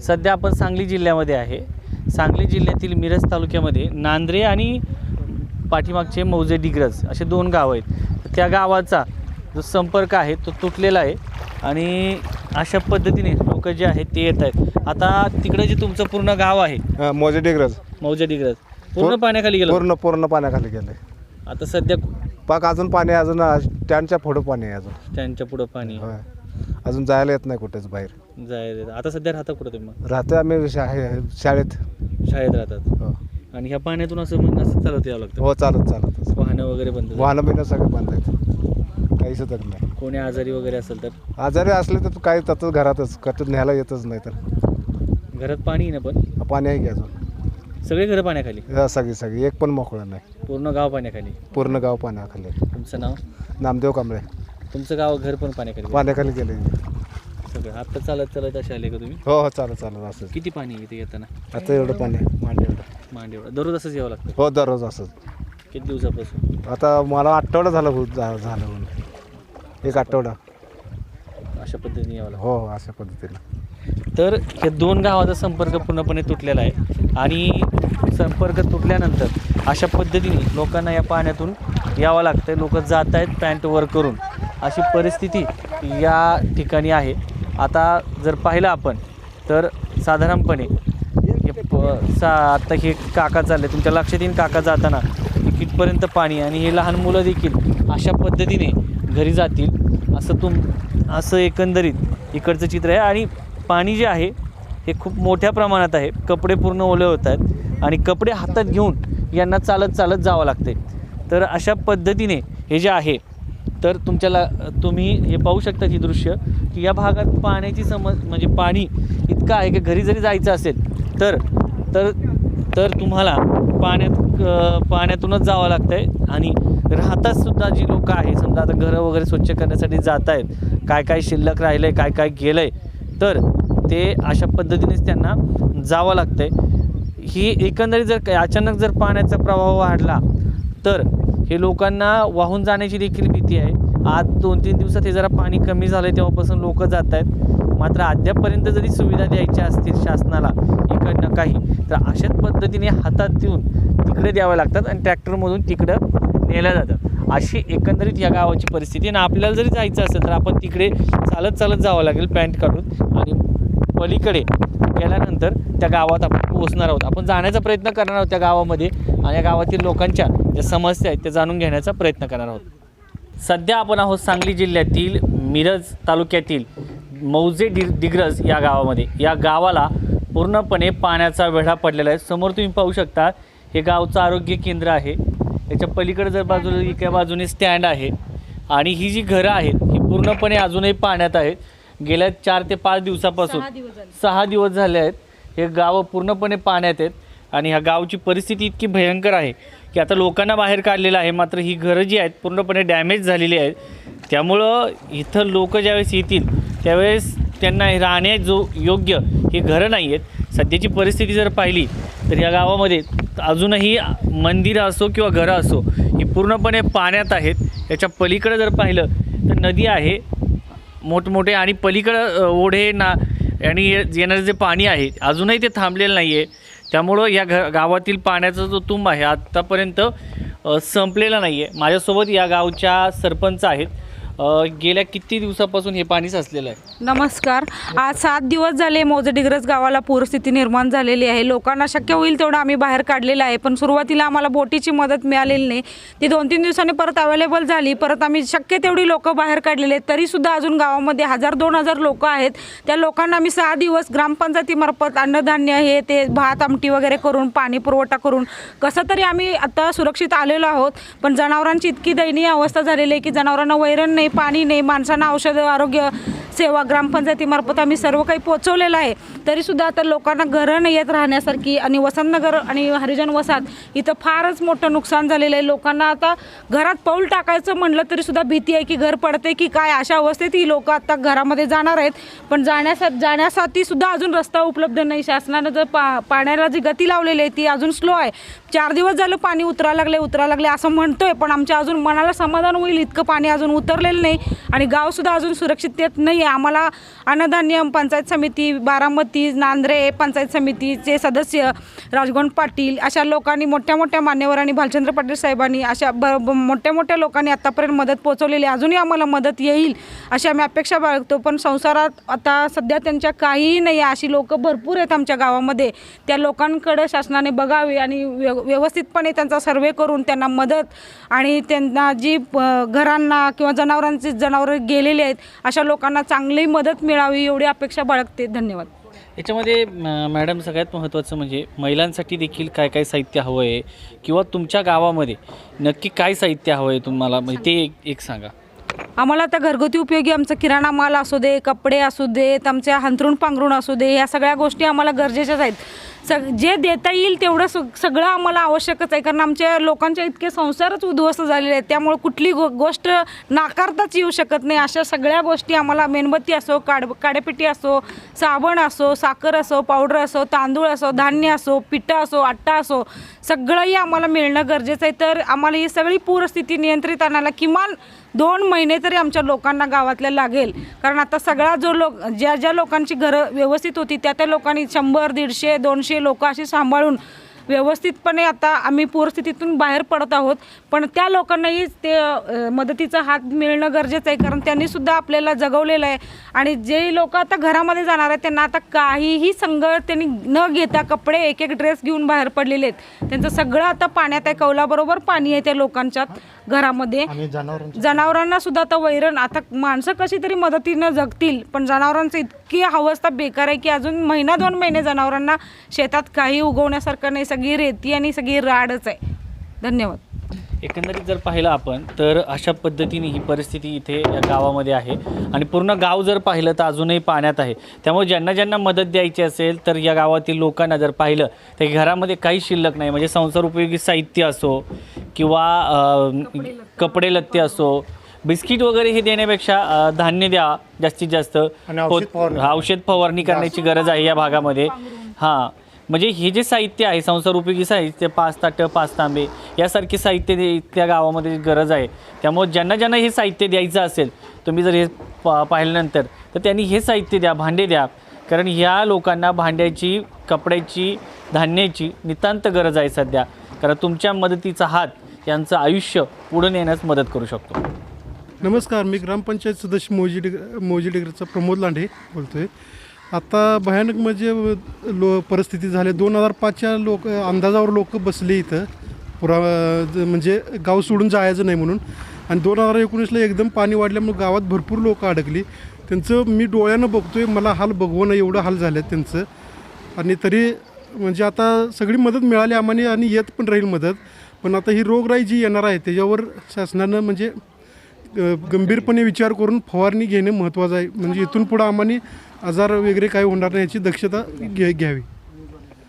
सध्या आपण सांगली जिल्ह्यामध्ये आहे. सांगली जिल्ह्यातील मिरज तालुक्यामध्ये नांद्रे आणि पाठीमागचे मौजे डिग्रज असे दोन गाव आहेत. त्या गावाचा जो संपर्क आहे तो तुटलेला आहे आणि अशा पद्धतीने लोक जे आहेत ते येत आहेत. आता तिकडं जे तुमचं पूर्ण गाव आहे हा, मोजे डिग्रज. मौजे डिग्रज पूर्ण पूर- पाण्याखाली गेलं? पूर्ण पूर्ण पाण्याखाली गेले आता सध्या पाक अजून पाणी अजून स्टँडच्या पुढं पाणी आहे अजून. त्यांच्या पुढं पाणी होय. अजून जायला येत नाही कुठेच बाहेर. जाय आता सध्या राहता कुठं तुम्ही? मग राहते आम्ही शा- शाळेत. शाळेत राहतात. हो. आणि ह्या पाण्यातून असं मग असं चालत यावं लागतं? हो चालत चालत. वाहनं वगैरे बंद झाली. वाहनं बिनं सगळे बंद आहेत. काही सुद्धा नाही. कोणी आजारी वगैरे असेल तर? आजारी असले तर काही तसंच घरातच. कटून न्यायला येतच नाही तर. घरात पाणी आहे ना पण? पाणी आहे की अजून? सगळे घरं पाण्याखाली? हा, सगळी सगळी. एक पण मोकळं नाही. पूर्ण गाव पाण्याखाली? पूर्ण गाव पाण्याखाली. आहे. तुमचं नाव? नामदेव कांबळे. तुमचं गाव घर पण पाण्याखाली पाण्याखाली गेले. सगळं. आता चालत चालत असे आले का तुम्ही? हो हो चालत चालत असंच किती पाणी आहे इथे येताना? आता एवढं पाणी. मांडे एवढं मांड एवढं दररोज असंच यावं लागतं? हो दररोज असंच. किती दिवसापासून? आता मला आठवडा झालं झा- झालं म्हणून. एक आठवडा. अशा पद्धतीने यावं लागतं. हो हो अशा पद्धतीने. तर हे दोन गावाचा संपर्क पूर्णपणे तुटलेला आहे. आणि संपर्क तुटल्यानंतर अशा पद्धतीने लोकांना या पाण्यातून यावं लागतं लोक जात आहेत पॅन्ट वर करून. अशी परिस्थिती या ठिकाणी आहे. आता जर पाहिलं आपण तर साधारणपणे हे प सा आत्ता हे काका चालले तुमच्या लक्षात येईन काका जाताना तिकीटपर्यंत कितपर्यंत पाणी आणि हे लहान मुलं देखील अशा पद्धतीने घरी जातील. असं तुम असं एकंदरीत इकडचं चित्र आहे. आणि पाणी जे आहे हे खूप मोठ्या प्रमाणात आहे. कपडे पूर्ण ओले होत आहेत आणि कपडे हातात घेऊन यांना चालत चालत जावं लागते तर अशा पद्धतीने हे जे आहे तर तुमच्याला तुम्ही हे पाहू शकता ही दृश्य की या भागात पाण्याची समज म्हणजे पाणी इतकं आहे की घरी जरी जायचं असेल तर तर तर तुम्हाला पाण्यात पाण्यातूनच जावं लागतं आहे आणि राहतात सुद्धा जी लोक आहे समजा आता घरं वगैरे स्वच्छ करण्यासाठी जात आहेत काय काय शिल्लक राहिलं आहे काय काय गेलं आहे तर ते अशा पद्धतीनेच त्यांना जावं लागतं आहे ही एकंदरीत जर अचानक जर पाण्याचा प्रभाव वाढला तर हे लोकांना वाहून जाण्याची देखील भीती आहे. आज दोन तीन दिवसात हे जरा पाणी कमी झालं आहे तेव्हापासून लोक जात आहेत. मात्र अद्यापपर्यंत जरी सुविधा द्यायच्या असतील शासनाला इकडनं काही तर अशाच पद्धतीने हातात देऊन तिकडे द्याव्या लागतात आणि ट्रॅक्टरमधून तिकडं नेल्या जातात. अशी एकंदरीत या गावाची परिस्थिती आणि आपल्याला जरी जायचं असेल तर आपण तिकडे चालत चालत जावं लागेल पॅन्ट काढून. आणि पलीकडे गेल्यानंतर त्या गावात आपण पोहोचणार आहोत. आपण जाण्याचा प्रयत्न करणार आहोत त्या गावामध्ये. आणि या गावातील लोकांच्या ज्या समस्या आहेत त्या जाणून घेण्याचा प्रयत्न करणार आहोत. सध्या आपण आहोत सांगली जिल्ह्यातील मिरज तालुक्यातील मौजे डि डिग्रज या गावामध्ये. या गावाला पूर्णपणे पाण्याचा वेढा पडलेला आहे. समोर तुम्ही पाहू शकता हे गावचं आरोग्य केंद्र आहे. याच्या पलीकडे जर बाजूला एका बाजूने स्टँड आहे. आणि ही जी घरं आहेत ही पूर्णपणे अजूनही पाण्यात आहेत. गेल्या चार ते पाच दिवसापासून सहा दिवस झाले आहेत. हे गावं पूर्णपणे पाण्यात आहेत. आणि ह्या गावची परिस्थिती इतकी भयंकर आहे. की आता लोकांना बाहेर काढलेलं आहे मात्र ही घरं जी आहेत पूर्णपणे डॅमेज झालेली आहेत. त्यामुळं इथं लोक ज्यावेळेस येतील त्यावेळेस त्यांना राहण्या जो योग्य ही घरं नाही आहेत सध्याची परिस्थिती जर पाहिली तर या गावामध्ये अजूनही मंदिरं असो किंवा घरं असो ही पूर्णपणे पाण्यात आहेत. याच्या पलीकडं जर पाहिलं तर नदी आहे. मोठमोठे आणि पलीकडं ओढे ना आणि ये- येणारं जे पाणी आहे अजूनही ते थांबलेलं नाही आहे त्यामुळं या घ गावातील पाण्याचा जो तुंब आहे आत्तापर्यंत संपलेला नाही आहे माझ्यासोबत या गावच्या सरपंच आहेत. अ, गेल्या किती दिवसापासून हे पाणी साचलेलं आहे? नमस्कार. आज सात दिवस झाले मोजडिग्रज गावाला पूरस्थिती निर्माण झालेली आहे. लोकांना शक्य होईल तेवढं आम्ही बाहेर काढलेलं आहे पण सुरुवातीला आम्हाला बोटीची मदत मिळालेली नाही. ती दोन तीन दिवसांनी परत अवेलेबल झाली. परत आम्ही शक्य तेवढी लोक बाहेर काढलेले आहेत. तरीसुद्धा अजून गावामध्ये हजार दोन हजार लोक आहेत. त्या लोकांना आम्ही सहा दिवस ग्रामपंचायतीमार्फत अन्नधान्य हे ते भात आमटी वगैरे करून पाणी पुरवठा करून कसं तरी आम्ही आता सुरक्षित आलेलो आहोत. पण जनावरांची इतकी दयनीय अवस्था झालेली आहे की जनावरांना वैरण नाही पाणी नाही माणसांना औषधं आरोग्य सेवा ग्रामपंचायतीमार्फत आम्ही सर्व काही पोचवलेलं आहे. तरीसुद्धा आता लोकांना घरं नाही आहेत राहण्यासारखी आणि वसंतनगर आणि हरिजन वसाहत इथं फारच मोठं नुकसान झालेलं आहे. लोकांना आता घरात पाऊल टाकायचं म्हणलं तरीसुद्धा भीती आहे की घर पडते की काय अशा अवस्थेत ही लोक आता घरामध्ये जाणार आहेत. पण जाण्यासा जाण्यासाठी सुद्धा अजून रस्ता उपलब्ध नाही. शासनानं जर पा पाण्याला जी गती लावलेली आहे ती अजून स्लो आहे. चार दिवस झालं पाणी उतरा लागले उतरा लागले असं म्हणतोय पण आमच्या अजून मनाला समाधान होईल इतकं पाणी अजून झालेलं नाही आणि गावसुद्धा अजून सुरक्षिततेत नाही आहे आम्हाला अन्नधान्य पंचायत समिती बारामती नांद्रे पंचायत समितीचे सदस्य राजगोंड पाटील अशा लोकांनी मोठ्या मोठ्या मान्यवरांनी भालचंद्र पाटील साहेबांनी अशा ब मोठ्या मोठ्या लोकांनी आत्तापर्यंत मदत पोहोचवलेली आहे. अजूनही आम्हाला मदत येईल अशी आम्ही अपेक्षा बाळगतो पण संसारात आता सध्या त्यांच्या काहीही नाही आहे अशी लोकं भरपूर आहेत आमच्या गावामध्ये. त्या लोकांकडे शासनाने बघावे आणि व्यव व्यवस्थितपणे त्यांचा सर्वे करून त्यांना मदत आणि त्यांना जी घरांना किंवा जनावर जनावरांची जनावरं गेलेली आहेत अशा लोकांना चांगली मदत मिळावी एवढी अपेक्षा बाळगते. धन्यवाद. याच्यामध्ये मॅडम सगळ्यात महत्त्वाचं म्हणजे महिलांसाठी देखील काय काय साहित्य हवं आहे किंवा तुमच्या गावामध्ये नक्की काय साहित्य हवं आहे तुम्हाला? म्हणजे ते एक एक सांगा. आम्हाला आता घरगुती उपयोगी आमचं किराणा माल असू दे कपडे असू देत आमच्या हंतरून पांघरूण असू दे या सगळ्या गोष्टी आम्हाला गरजेच्याच आहेत. सग जे देता येईल तेवढं सग सगळं आम्हाला आवश्यकच आहे. कारण आमच्या लोकांच्या इतके संसारच उद्ध्वस्त झालेले आहेत. त्यामुळे कुठली गो गोष्ट नाकारताच येऊ शकत नाही. अशा सगळ्या गोष्टी आम्हाला मेणबत्ती असो काड काडेपिटी असो साबण असो साखर असो पावडर असो तांदूळ असो धान्य असो पिठं असो आट्टा असो सगळंही आम्हाला मिळणं गरजेचं आहे. तर आम्हाला ही सगळी पूरस्थिती नियंत्रित आणायला किमान दोन महिने तरी आमच्या लोकांना गावातल्या लागेल. कारण आता सगळा जो लोक ज्या ज्या लोकांची घरं व्यवस्थित होती त्या त्या लोकांनी शंभर दीडशे दोनशे लोक अशी सांभाळून व्यवस्थितपणे आता आम्ही पूरस्थितीतून बाहेर पडत आहोत. पण त्या लोकांनाही ते मदतीचा हात मिळणं गरजेचं आहे. कारण त्यांनी सुद्धा आपल्याला जगवलेलं आहे. आणि जे लोक आता घरामध्ये जाणार आहेत त्यांना आता काहीही संघ त्यांनी न घेता कपडे एक एक ड्रेस घेऊन बाहेर पडलेले आहेत. त्यांचं सगळं आता पाण्यात आहे. कौलाबरोबर पाणी आहे त्या लोकांच्या घरामध्ये. जनावरांना सुद्धा आता वैरण आता माणसं कशी तरी मदतीनं जगतील पण जनावरांचं इतकी अवस्था बेकार आहे की अजून महिना दोन महिने जनावरांना शेतात काही उगवण्यासारखं नाही. सगळी रेती आणि सगळी राडच आहे. धन्यवाद. एकंदरीत जर पाहिलं आपण तर अशा पद्धतीने ही परिस्थिती इथे या गावामध्ये आहे. आणि पूर्ण गाव जर पाहिलं तर अजूनही पाण्यात आहे. त्यामुळे ज्यांना ज्यांना मदत द्यायची असेल तर या गावातील लोकांना जर पाहिलं तर घरामध्ये काही शिल्लक नाही. म्हणजे संसार उपयोगी साहित्य असो किंवा कपडे लत्ते असो बिस्किट वगैरे हे देण्यापेक्षा धान्य द्या जास्तीत जास्त. औषध फवारणी करण्याची गरज आहे या भागामध्ये. हां. म्हणजे हे जे साहित्य आहे संसार उपयोगी साहित्य पाच ताटं पाच तांबे यासारखे साहित्य दे- त्या गावामध्ये गरज आहे त्यामुळे ज्यांना ज्यांना हे साहित्य द्यायचं असेल तुम्ही जर हे पा पाहिल्यानंतर तर त्यांनी हे साहित्य द्या भांडे द्या. कारण ह्या लोकांना भांड्याची कपड्याची धान्याची नितांत गरज आहे सध्या. कारण तुमच्या मदतीचा हात यांचं आयुष्य पुढे नेण्यास मदत करू शकतो. नमस्कार मी ग्रामपंचायत सदस्य मोजी डिग मोजी डिग्रीचा प्रमोद लांडे बोलतो आहे आता भयानक म्हणजे लो परिस्थिती झाली. दोन हजार पाचच्या लोक अंदाजावर लोक बसले इथं. पुरा म्हणजे गाव सोडून जायचं नाही म्हणून. आणि दोन हजार एकोणीसला एकदम पाणी वाढल्यामुळे गावात भरपूर लोकं अडकली. त्यांचं मी डोळ्यानं बघतोय मला हाल बघवणं एवढं हाल झालं त्यांचं. आणि तरी म्हणजे आता सगळी मदत मिळाली आम्हाने आणि येत पण राहील मदत. पण आता ही रोगराई जी येणार आहे त्याच्यावर शासनानं म्हणजे गंभीरपणे विचार करून फवारणी घेणे महत्त्वाचं आहे. म्हणजे इथून पुढं आम्हाला आजार वगैरे काय होणार नाही याची दक्षता घे घ्यावी.